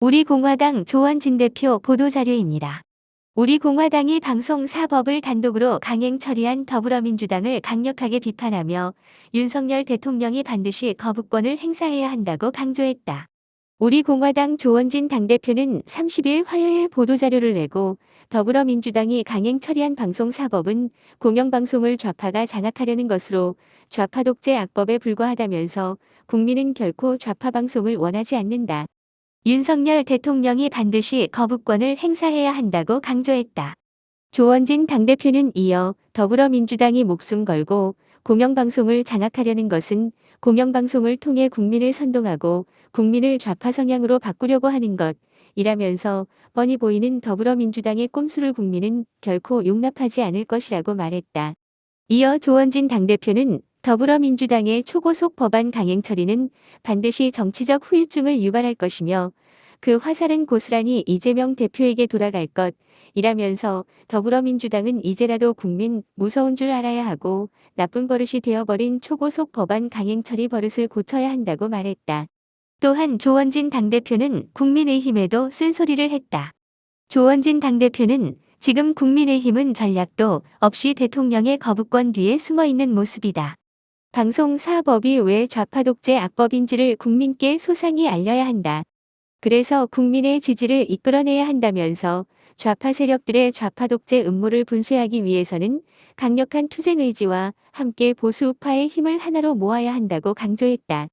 우리 공화당 조원진 대표 보도자료입니다. 우리 공화당이 방송 사법을 단독으로 강행 처리한 더불어민주당을 강력하게 비판하며 윤석열 대통령이 반드시 거부권을 행사해야 한다고 강조했다. 우리 공화당 조원진 당대표는 30일 화요일 보도자료를 내고 더불어민주당이 강행 처리한 방송 사법은 공영방송을 좌파가 장악하려는 것으로 좌파 독재 악법에 불과하다면서 국민은 결코 좌파 방송을 원하지 않는다. 윤석열 대통령이 반드시 거부권을 행사해야 한다고 강조했다. 조원진 당대표는 이어 더불어민주당이 목숨 걸고 공영방송을 장악하려는 것은 공영방송을 통해 국민을 선동하고 국민을 좌파 성향으로 바꾸려고 하는 것이라면서 뻔히 보이는 더불어민주당의 꼼수를 국민은 결코 용납하지 않을 것이라고 말했다. 이어 조원진 당대표는 더불어민주당의 초고속 법안 강행 처리는 반드시 정치적 후유증을 유발할 것이며 그 화살은 고스란히 이재명 대표에게 돌아갈 것 이라면서 더불어민주당은 이제라도 국민 무서운 줄 알아야 하고 나쁜 버릇이 되어버린 초고속 법안 강행 처리 버릇을 고쳐야 한다고 말했다. 또한 조원진 당대표는 국민의힘에도 쓴소리를 했다. 조원진 당대표는 지금 국민의힘은 전략도 없이 대통령의 거부권 뒤에 숨어 있는 모습이다. 방송 사법이 왜 좌파 독재 악법인지를 국민께 소상히 알려야 한다. 그래서 국민의 지지를 이끌어내야 한다면서 좌파 세력들의 좌파 독재 음모를 분쇄하기 위해서는 강력한 투쟁 의지와 함께 보수 우파의 힘을 하나로 모아야 한다고 강조했다.